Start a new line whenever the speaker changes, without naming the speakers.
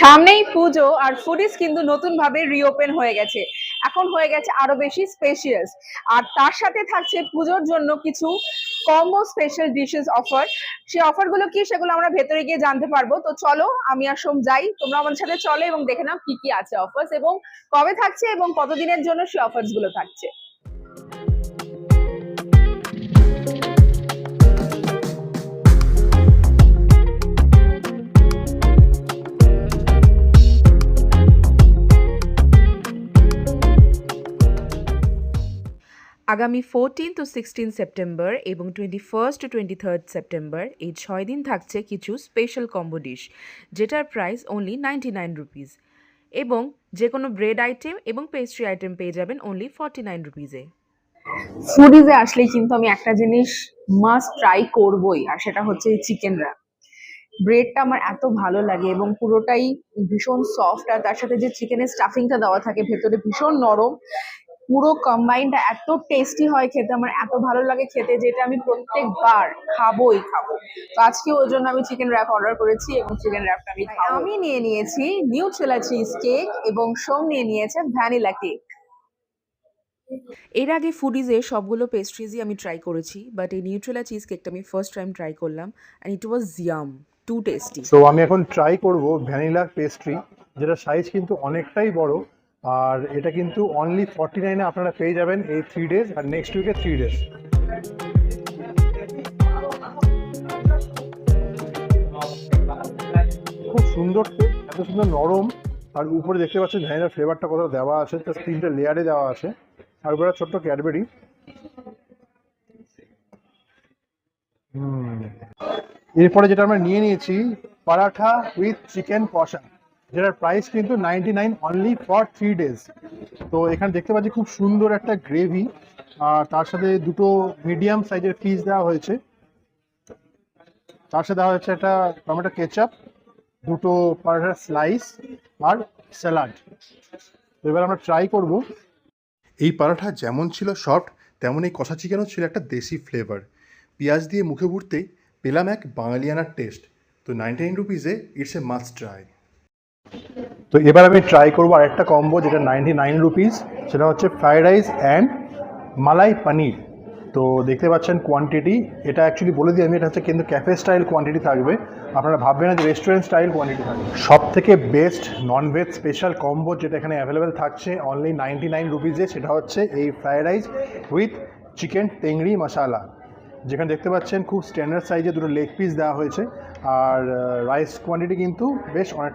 সামনেই পুজো আর ফুডিস কিন্তু নতুন ভাবে রিওপেন হয়ে গেছে। এখন হয়ে গেছে আরও বেশি স্পেশিয়াস আর তার সাথে থাকছে পুজোর জন্য কিছু কম্বো স্পেশাল ডিশেস অফার সেই অফারগুলো কি সেগুলো আমরা ভেতরে গিয়ে জানতে পারব। তো চলো, আমি আর সোম যাই। তোমরা আমার সাথে চলো এবং দেখে নাও কি কি আছে অফার্স এবং কবে থাকছে এবং কতদিনের জন্য সেই অফার্সগুলো থাকছে। আগামী ফোরটিন টু সিক্সটিন সেপ্টেম্বর এবং twenty first to twenty third September এই ছয় দিন থাকছে কিছু স্পেশাল কম্বো ডিশ যেটার price only ninety nine rupees এবং যে কোনো ব্রেড আইটেম এবং পেস্ট্রি আইটেম পেয়ে যাবেন অনলি ফর্টি নাইন রুপিসে ফুডিজে আসলেই কিন্তু আমি একটা জিনিস মাস্ট ট্রাই করবই, আর সেটা হচ্ছে চিকেন র্যাপ ব্রেডটা আমার এত ভালো লাগে এবং পুরোটাই ভীষণ সফট আর তার সাথে যে চিকেনের স্টাফিংটা দেওয়া থাকে, ভেতরে ভীষণ নরম পুরো কম্বাইনটা এত টেস্টি হয় খেতে আমার এত ভালো লাগে খেতে যেটা আমি প্রত্যেকবার খাবোই খাব। তো আজকে ওই জন্য আমি চিকেন র্যাপ অর্ডার করেছি এবং চিকেন র্যাপটা আমি। আমি নিয়ে নিয়েছি নিউ নিউট্রেলা চিজ কেক এবং সোম নিয়ে নিয়েছে ভ্যানিলা কেক এর আগে ফুডিজে সবগুলো পেস্ট্রিজই আমি ট্রাই করেছি বাট এই নিউট্রেলা চিজ কেকটা আমি ফার্স্ট টাইম ট্রাই করলাম and it was yum too tasty
so আমি এখন ট্রাই করব ভ্যানিলা পেস্ট্রি যেটা সাইজ কিন্তু অনেকটাই বড় আর এটা কিন্তু অনলি ফর্টি নাইনে আপনারা পেয়ে যাবেন এই থ্রি ডেজ আর নেক্সট উইকে থ্রি ডেজ খুব সুন্দর এত সুন্দর নরম। আর উপরে দেখতে পাচ্ছেন ভ্যানিলার ফ্লেভারটা কোথাও দেওয়া আছে তার তিনটে লেয়ারে দেওয়া আছে। আর উপরে ছোট্ট ক্যাডবেরি এরপরে যেটা আমরা নিয়ে নিয়েছি, পরাঠা উইথ চিকেন কষা। যেটার প্রাইস কিন্তু ninety nine only for three days তো এখানে দেখতে পাচ্ছি খুব সুন্দর একটা গ্রেভি আর তার সাথে দুটো মিডিয়াম সাইজের পিস দেওয়া হয়েছে। তার সাথে দেওয়া হয়েছে একটা টমেটো কেচাপ দুটো পরাঠার স্লাইস আর স্যালাড তো এবার আমরা ট্রাই করব।
এই পরাঠা যেমন ছিল সফট তেমন এই কষা চিকেনও ছিল একটা দেশি ফ্লেভার পেঁয়াজ দিয়ে মুখে ভরতেই পেলাম এক বাঙালিয়ানার টেস্ট তো নাইনটি নাইন রুপিসে ইটস এ মাস্ট ট্রাই
তো এবার আমি ট্রাই করব আরেকটা কম্বো যেটা নাইনটি নাইন রুপিস সেটা হচ্ছে fried rice and malai paneer তো দেখতে পাচ্ছেন কোয়ান্টিটি এটা অ্যাকচুয়ালি বলে দিই আমি, এটা হচ্ছে কিন্তু ক্যাফে স্টাইল কোয়ান্টিটি থাকবে। আপনারা ভাববেন না যে রেস্টুরেন্ট স্টাইল কোয়ান্টিটি থাকবে। সব থেকে best non veg special combo যেটা এখানে অ্যাভেলেবেল থাকছে অনলি নাইনটি নাইন রুপিসে সেটা হচ্ছে এই fried rice with chicken tangri masala যেখানে দেখতে পাচ্ছেন খুব স্ট্যান্ডার্ড সাইজে দুটো লেগ পিস দেওয়া হয়েছে। আর রাইস কোয়ান্টিটি কিন্তু বেশ অনেক